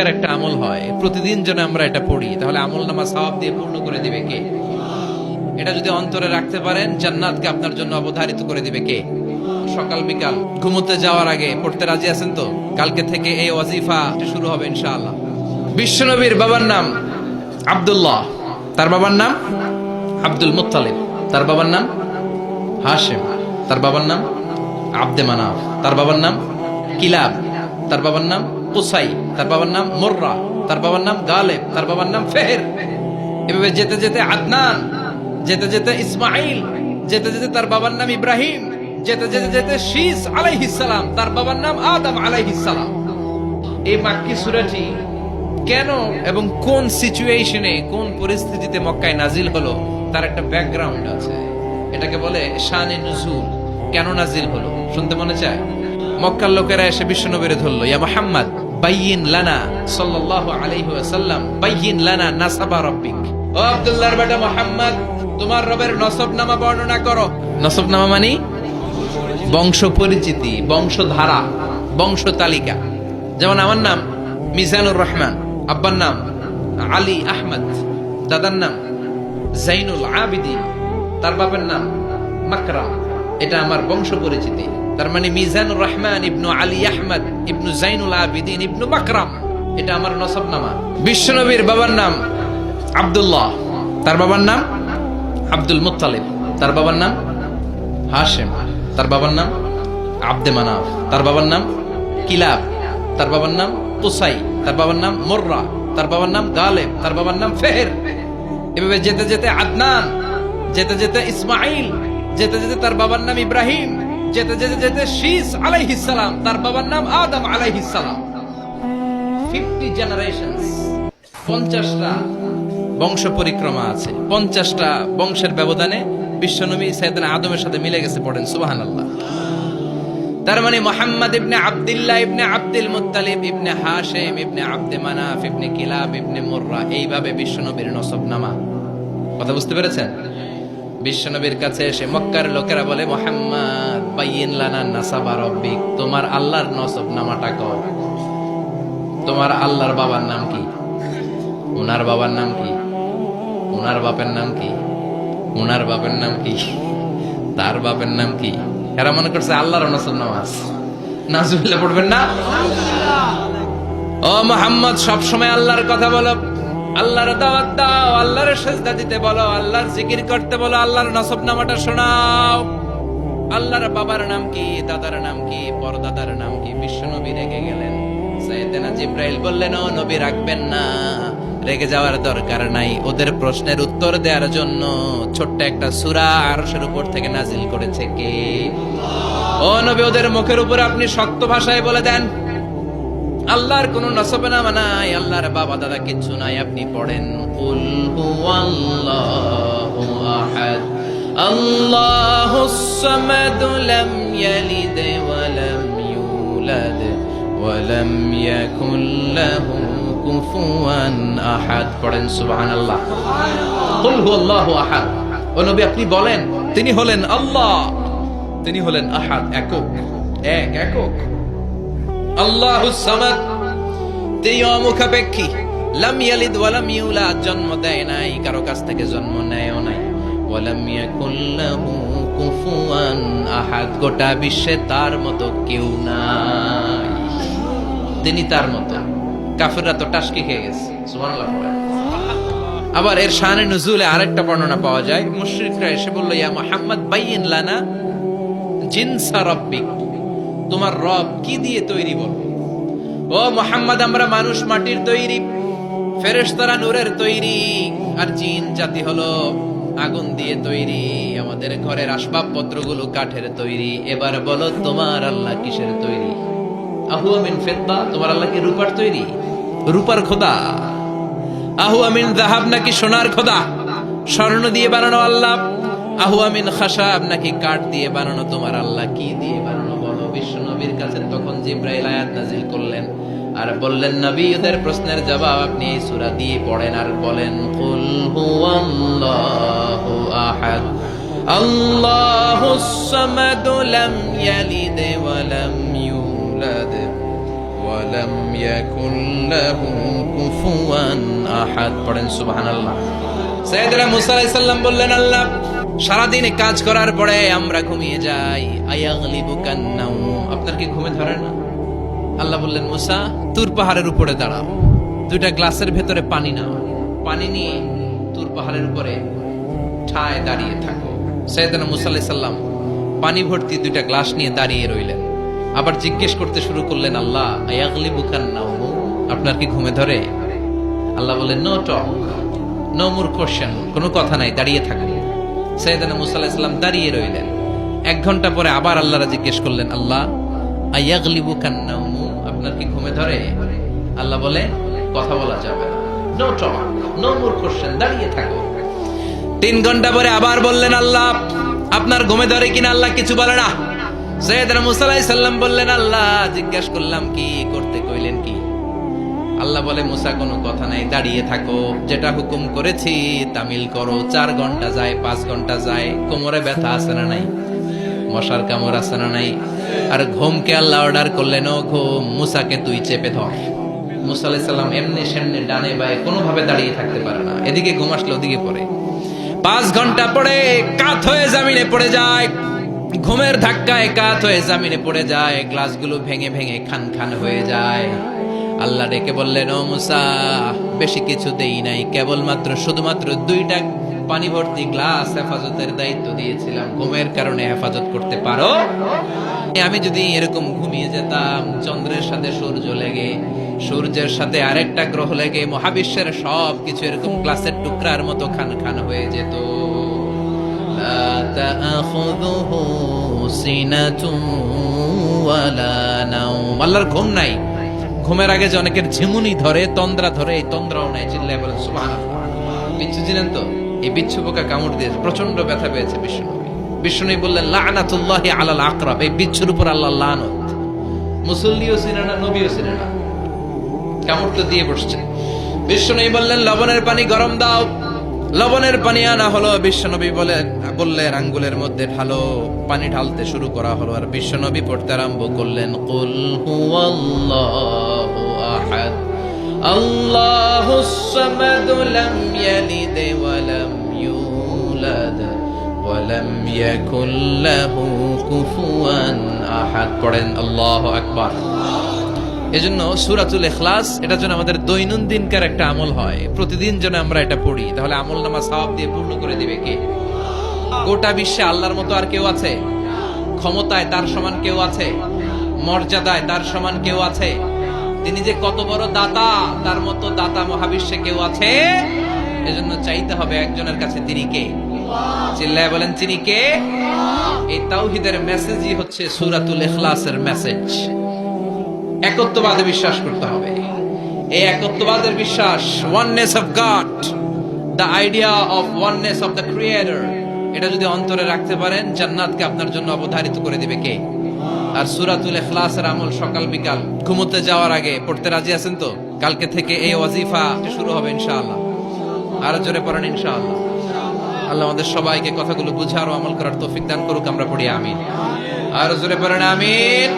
এর একটা আমল হয়। প্রতিদিন যেন আমরা এটা পড়ি, তাহলে আমল নামা সওয়াব দিয়ে পূর্ণ করে দিবে কে? এটা যদি অন্তরে রাখতে পারেন, জান্নাতকে আপনার জন্য অবধারিত করে দিবে কে? সকাল বিকাল, ঘুমোতে যাওয়ার আগে পড়তে রাজি আছেন তো? কালকে থেকে এই ওয়াজিফা শুরু হবে ইনশাআল্লাহ। বিশ্বনবীর বাবার নাম আব্দুল্লাহ, তার বাবার নাম আব্দুল মুত্তালিব, তার বাবার নাম হাশেম, তার বাবার নাম আব্দে মানাফ, তার বাবার নাম কিলাব, তার বাবার নাম কুসাই তার বাবার নাম মোর্রা, তার বাবার নাম গালেব, তার বাবার নাম ফেহের। এভাবে যেতে যেতে আদনান, যেতে যেতে ইসমাইল যেতে যেতে তার বাবার নাম ইব্রাহিম, যেতে যেতে যেতে শীস আলাইহিস সালাম, তার বাবার নাম আদম আলাইহিস সালাম। এই মাক্কি সূরাটি কেন এবং কোন সিচুয়েশনে, কোন পরিস্থিতিতে মক্কায় নাজিল হলো, তার একটা ব্যাকগ্রাউন্ড আছে। এটাকে বলে শানে নুজুল। কেন নাজিল হলো? শুনতে মনে চায়? মক্কার লোকেরা এসে বিশ্বনবীরে ধরলো, ইয়া মুহাম্মদ বাইয়িন লানা সাল্লাল্লাহু আলাইহি ওয়াসাল্লাম, বাইয়িন লানা নাসাবা রাব্বিক। ও আব্দুল্লাহর বেটা মুহাম্মদ, তোমার রবের নসবনামা বর্ণনা করো। নসবনামা মানে? বংশ পরিচিতি বংশধারা বংশ তালিকা যেমন আমার নাম মিজানুর রহমান, আব্বার নাম আলী আহমদ, দাদার নাম জাইনুল আবিদিন, তার বাবার নাম মাকরাম এটা আমার বংশ পরিচিতি তার মানে মিজানুর রহমান ইবনু আলী আহমদ ইবনু জাইনুল আবিদিন ইবনু মাকরাম এটা আমার নসব নসবনামা বিশ্বনবীর বাবার নাম আব্দুল্লাহ তার বাবার নাম আব্দুল মুত্তালিব তার বাবার নাম হাশেম তার বাবার নাম আব্দে মানাফ তার বাবার নাম কিলাব তার বাবার নাম কুসাই তার বাবার নাম মোর্রা তার বাবার নাম গালেব তার বাবার নাম ফেহের এভাবে যেতে যেতে আদনান যেতে যেতে ইসমাইল যেতে যেতে তার বাবার নাম ইব্রাহিম যেতে যেতে যেতে শীস আলাইহিস সালাম, তার বাবার নাম আদম আলাইহিস সালাম। ফিফটি জেনারেশনস পঞ্চাশটা বংশ পরিক্রমা আছে। পঞ্চাশটা বংশের ব্যবধানে বিশ্বনবী আদমের সাথে মিলে গেছে পড়েন সুবাহান আল্লাহ তার মানে মোহাম্মদ ইবনে আব্দুল্লাহ ইবনে আব্দুল মুত্তালিব, ইবনে হাশেম, ইবনে আব্দে মানাফ, ইবনে কিলাব, ইবনে মুররা, এইভাবে বিশ্বনবীর নসবনামা। কথা বুঝতে পেরেছেন? বিশ্বনবীর কাছে এসে মক্কার লোকেরা বলে, মোহাম্মদ বাইয়িন লানা নাসাবা রব্বিক, তোমার আল্লাহর নসব নামাটা কর। তোমার আল্লাহর বাবার নাম কি? উনার বাবার নাম কি? উনার বাপের নাম কি? উনার বাপের নাম কি? তার বাপের নাম কি? এরা মনে করছে আল্লাহর নসল নামাজ। নাজুবিল্লাহ, পড়বেন না? ও মোহাম্মদ, সবসময় আল্লাহর কথা বলো। আল্লাহর দাওয়াত দাও, আল্লাহর সেজদা দিতে বলো, আল্লাহর জিকির করতে বলো, আল্লাহর নসব নামাটা শোনাও। আল্লাহর বাবার নাম কি, দাদার নাম কি, পরদাদার নাম কি, বিশ্বনবী রেগে গেলেন। সৈয়দনা জিব্রাইল বললেন, ও নবী, রাখবেন না। রেগে যাওয়ার দরকার নাই। ওদের প্রশ্নের উত্তর দেওয়ার জন্য ছোট্ট একটা সূরা আরশের উপর থেকে নাজিল করেছে কে? ও নবী, ওদের মুখের উপর আপনি শক্ত ভাষায় বলে দেন। আল্লাহর কোন নসবে নামা নাই, আল্লাহর বাবা দাদা কিচ্ছু নাই, আপনি পড়েন, কুল হুয়াল্লাহু আহাদ আল্লাহুস সামাদ লাম ইয়ালিদ ওয়া লাম ইউলাদ, ওয়া লাম ইয়াকুল লাহু কুফুয়ান আহাদ। পড়েন, সুবহানাল্লাহ। কুল হুয়াল্লাহু আহাদ। ও নবী, আপনি বলেন, তিনি হলেন আল্লাহ, তিনি হলেন আহাদ, একক, এক, একক। আল্লাহু সামাদ। তিনি অমুখাপেক্ষী লাম ইয়ালিদ ওয়ালাম ইউলাদ। জন্ম দেয় নাই, কারও কাছ থেকে জন্ম নেয়ও নাই। আহাদ গোটা বিশ্বে তার মতো কেউ নাই। তিনি তার মতো। কাফিররা তো টাসকি খেয়ে গেছে। আবার এর শানে নজুলে আরেকটা বর্ণনা পাওয়া যায়। মুশরিকরা এসে বলল, ইয়া মুহাম্মদ বাইয়িন লানা জিনসা রব্বিক। তোমার রব কি দিয়ে তৈরি বল? ও মোহাম্মদ, আমরা মানুষ, মাটির তৈরি, ফেরেশতারা নূরের তৈরি, আর জিন জাতি হলো আগুন দিয়ে তৈরি, আমাদের ঘরের আসবাবপত্রগুলো কাঠের তৈরি। এবার বলো, তোমার আল্লাহ কিসের তৈরি? আহু আমিন ফেদ্দা, তোমার আল্লাহ কি রূপার তৈরি? রূপার খোদা। আহু আমিন জাহাব নাকি সোনার খোদা? স্বর্ণ দিয়ে বানানো আল্লাহ। আহুয়ামিন খাসাব নাকি কাঠ দিয়ে বানানো তোমার আল্লাহ? কি দিয়ে বানানো বলো? বিশ্ব নবীর কাছে তখন জিব্রাইল আয়াত নাজিল করলেন আর বললেন নবী ওদের প্রশ্নের জবাব আপনি এই সূরা দিয়ে পড়েন আর বলেন, কুল হুয়াল্লাহু আহাদ আল্লাহুস সামাদ লাম ইয়ালিদ ওয়া লাম ইউলাদ ওয়া লাম ইয়াকুল লাহু কুফুয়ান আহাদ। পড়েন সুবহানাল্লাহ। সাইয়েদনা মুসা আলাইহিস সালাম বললেন, আল্লাহ সারাদিন কাজ করার পরে আমরা ঘুমিয়ে যাই। আপনার কি ঘুমে ধরে না? আল্লাহ বললেন, মুসা, তুর পাহাড়ের উপরে দাঁড়াও। দুইটা গ্লাসের ভেতরে পানি নাও। পানি নিয়ে তুর পাহাড়ের উপরে ঠায় দাঁড়িয়ে থাকো। সৈয়দনা মুসা সালাম পানি ভর্তি দুইটা গ্লাস নিয়ে দাঁড়িয়ে রইলেন। আবার জিজ্ঞেস করতে শুরু করলেন, আল্লাহ আয়াগলিবু কান্নাউ আপনার কি ঘুমে ধরে? আল্লাহ বললেন, no talk, no more question, কোনো কথা নাই, দাঁড়িয়ে থাকুন সৈয়দানা মুসা দাঁড়িয়ে রইলেন। এক ঘণ্টা পরে আবার আল্লাহরা জিজ্ঞেস করলেন, আল্লাহ আয়াগলিবু কান্নাউমু আপনার কি ঘুমে ধরে? আল্লাহ বলে, কথা বলা যাবে না। নো নো মোর কোশ্চেন দাঁড়িয়ে থাকো। তিন ঘণ্টা পরে আবার বললেন, আল্লাহ, আপনার ঘুমে ধরে কিনা আল্লাহ কিছু বলে না? সৈয়দনা মুসা বললেন, আল্লাহ, জিজ্ঞেস করলাম কি, করতে কইলেন কি? আল্লাহ বলে, মুসা, কোনো কথা নাই, দাঁড়িয়ে থাকো। যেটা হুকুম করেছি, তামিল করো। চার ঘণ্টা যায়, পাঁচ ঘণ্টা যায়। কোমরে ব্যথা আছে না নাই? মশার কামড় আছে না নাই? আর ঘুমকে আল্লাহ অর্ডার করলেন, ও ঘুম, মুসাকে তুই চেপে ধর। মুসা আলাইহিস সালাম এমনি সেমনি ডানে বায়ে কোনোভাবে দাঁড়িয়ে থাকতে পারে না। এদিকে ঘুম আসলে ওদিকে পড়ে। পাঁচ ঘণ্টা পরে কাত হয়ে জামিনে পড়ে যায়। ঘুমের ধাক্কায় কাত হয়ে জামিনে পড়ে যায়। গ্লাসগুলো ভেঙে ভেঙে খান খান হয়ে যায়। আল্লাহ ডেকে বললেন, ও মুসা, বেশি কিছু দেই নাই। কেবলমাত্র, শুধুমাত্র দুইটা পানি ভর্তি গ্লাস হেফাজতের দায়িত্ব দিয়েছিলাম। ঘুমের কারণে হেফাজত করতে পারো? আমি যদি এরকম ঘুমিয়ে যেতাম, চন্দ্রের সাথে সূর্য লেগে, সূর্যের সাথে আরেকটা গ্রহ লেগে, মহাবিশ্বের সব কিছু এরকম গ্লাসের টুকরার মতো খান খান হয়ে যেত। আল্লাহর ঘুম নাই। ঘুমের আগে যে অনেকের ঝিমুনি ধরে, তন্দ্রা ধরে, এই তন্দ্রাও নেয় চিল্লায় বলেন বিচ্ছু চিনেন তো? এই বিচ্ছু পোকা কামড় দিয়েছে প্রচণ্ড ব্যথা পেয়েছে বিষ্ণু বিষ্ণু বললেন, লানাতুল্লাহি আলাল আকরাব এই বিচ্ছুর উপর আল্লাহ লানত। মুসল্লিও চিনে না, নবীও চিনে না। কামড় তো দিয়ে বসছে। বিষ্ণু বললেন, লবণের পানি গরম দাও লবণের পানি আনা হলো। বিশ্বনবী বলেন, বললেন, আঙ্গুলের মধ্যে ঢালো, পানি ঢালতে শুরু করা হলো। আর বিশ্বনবী পড়তে আরম্ভ করলেন, কুল হুয়াল্লাহু আহাদ আল্লাহুস সামাদ লাম ইয়ালিদ ওয়া লাম ইউলাদ, ওয়া ইয়াকুল লাহু কুফুয়ান আহাদ। পড়েন, আল্লাহু আকবার। এজন্য সুরাতুল এখলাস এটা যেন আমাদের দৈনন্দিনকার একটা আমল হয়। প্রতিদিন যেন আমরা এটা পড়ি। তাহলে আমল নামা সওয়াব দিয়ে পূর্ণ করে দিবে কে? গোটা বিশ্বে আল্লাহর মতো আর কেউ আছে? ক্ষমতায় তার সমান কেউ আছে? মর্যাদায় তার সমান কেউ আছে? তিনি যে কত বড় দাতা, তার মতো দাতা মহাবিশ্বে কেউ আছে? এজন্য চাইতে হবে একজনের কাছে তিনি কে? চিল্লায় বলেন, তিনি কে? এই তাওহিদের মেসেজই হচ্ছে সুরাতুল ইখলাসের মেসেজ একত্ববাদে বিশ্বাস করতে হবে। এই একত্ববাদের বিশ্বাস oneness of God the idea of oneness of the creator এটা যদি অন্তরে রাখতে পারেন, জান্নাতকে আপনার জন্য অবধারিত করে দিবে কে? আর সুরাতুল ইখলাসের আমল সকাল বিকাল, ঘুমোতে যাওয়ার আগে, পড়তে রাজি আছেন তো? কালকে থেকে এই ওয়াজিফা শুরু হবে ইনশাআল্লাহ। আর জোরে পড়েন ইনশাআল্লাহ। আল্লাহ আমাদের সবাইকে কথাগুলো বুঝার ও আমল করার তৌফিক দান করুক, আমরা পড়ি, আমিন। আর জোরে পড়েন, আমিন।